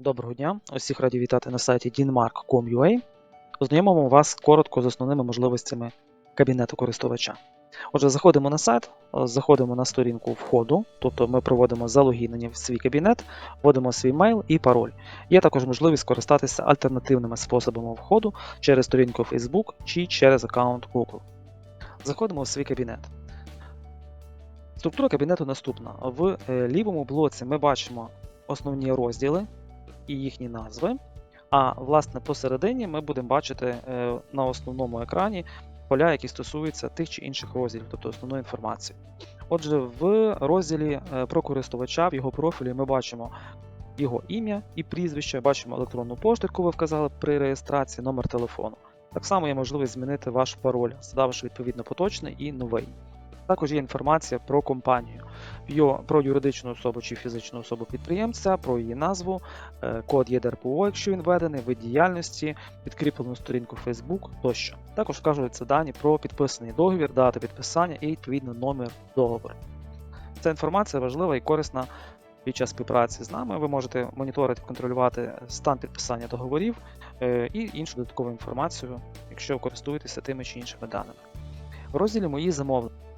Доброго дня! Усіх раді вітати на сайті dinmark.com.ua. Ознайомимо вас коротко з основними можливостями кабінету користувача. Отже, заходимо на сайт, заходимо на сторінку входу, тобто ми проводимо залогінення в свій кабінет, вводимо свій мейл і пароль. Є також можливість скористатися альтернативними способами входу через сторінку Facebook чи через аккаунт Google. Заходимо в свій кабінет. Структура кабінету наступна. В е, лівому блоці ми бачимо основні розділи і їхні назви. А власне посередині ми будемо бачити е, на основному екрані поля, які стосуються тих чи інших розділів, тобто основної інформації. Отже, в розділі е, про користувача в його профілі ми бачимо його ім'я і прізвище, бачимо електронну пошту, яку ви вказали при реєстрації, номер телефону. Так само є можливість змінити ваш пароль, задавши відповідно поточний і новий. Також є інформація про компанію, про юридичну особу чи фізичну особу підприємця, про її назву, е, код ЄДРПО, якщо він введений, вид діяльності, підкріплену сторінку Facebook тощо. Також вказуються дані про підписаний договір, дата підписання і відповідно номер договору. Ця інформація важлива і корисна під час співпраці з нами. Ви можете моніторити, контролювати стан підписання договорів е, і іншу додаткову інформацію, якщо користуєтеся тими чи іншими даними. В розділі Мої замовлення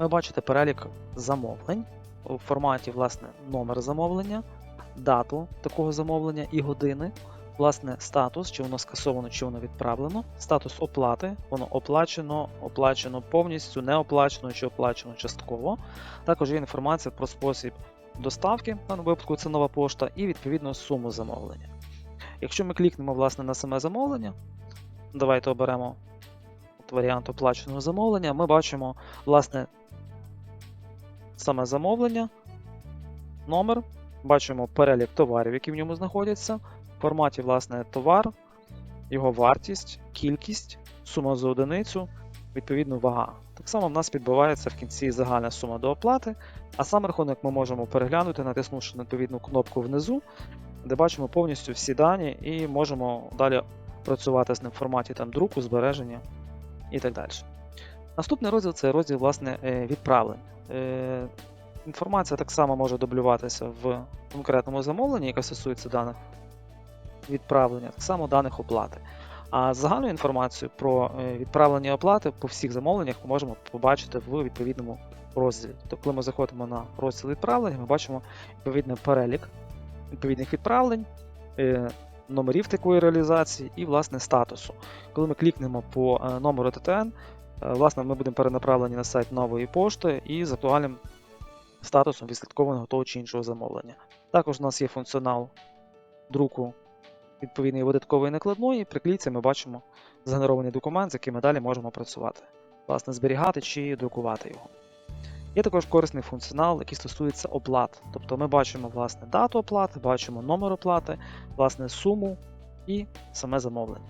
ви бачите перелік замовлень у форматі власне номер замовлення, дату такого замовлення і години, власне, статус, чи воно скасовано, чи воно відправлено, статус оплати, воно оплачено, оплачено повністю, не оплачено чи оплачено частково. Також є інформація про спосіб доставки, даному випадку це нова пошта, і відповідно суму замовлення. Якщо ми клікнемо власне на саме замовлення, давайте оберемо варіант оплаченого замовлення, ми бачимо власне саме замовлення, номер, бачимо перелік товарів, які в ньому знаходяться, в форматі власне товар, його вартість, кількість, сума за одиницю, відповідно вага. Так само в нас підбивається в кінці загальна сума до оплати, а сам рахунок ми можемо переглянути, натиснувши на відповідну кнопку внизу, де бачимо повністю всі дані і можемо далі працювати з ним в форматі там, друку, збереження і так далі. Наступний розділ це розділ власне, е, відправлень. Е, Інформація так само може дублюватися в конкретному замовленні, яке стосується даних відправлення, так само даних оплати. А загальну інформацію про е, відправлення оплати по всіх замовленнях ми можемо побачити в відповідному розділі. Тобто, коли ми заходимо на розділ відправлення, ми бачимо відповідний перелік відповідних відправлень, номерів такої реалізації і власне статусу. Коли ми клікнемо по е, номеру ТТН, е, власне, ми будемо перенаправлені на сайт нової пошти і з актуальним статусом відслідкованого того чи іншого замовлення. Також у нас є функціонал друку відповідної видаткової накладної. При кліці ми бачимо згенерований документ, з яким ми далі можемо працювати, власне, зберігати чи друкувати його. Є також корисний функціонал, який стосується оплат. Тобто ми бачимо власне дату оплати, бачимо номер оплати, власне суму і саме замовлення.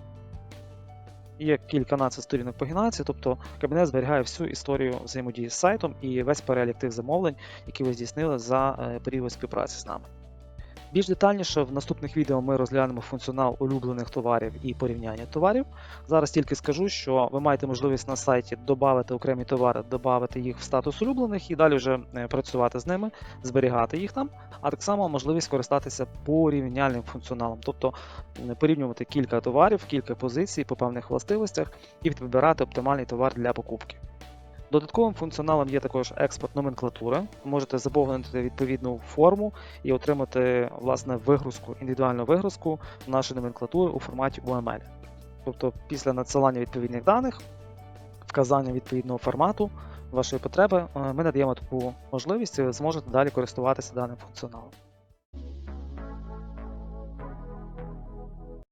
Є кільканадцять сторінок пагінації, тобто кабінет зберігає всю історію взаємодії з сайтом і весь перелік тих замовлень, які ви здійснили за е, період співпраці з нами. Більш детальніше в наступних відео ми розглянемо функціонал улюблених товарів і порівняння товарів. Зараз тільки скажу, що ви маєте можливість на сайті додати окремі товари, додати їх в статус улюблених і далі вже е, працювати з ними, зберігати їх там, а так само можливість користатися порівняльним функціоналом, тобто порівнювати кілька товарів, кілька позицій по певних властивостях і вибирати оптимальний товар для покупки. Додатковим функціоналом є також експорт номенклатури. Можете заповнити відповідну форму і отримати власне вигрузку, індивідуальну вигрузку нашої номенклатури у форматі UML. Тобто після надсилання відповідних даних, вказання відповідного формату вашої потреби, е, ми надаємо таку можливість і ви зможете далі користуватися даним функціоналом.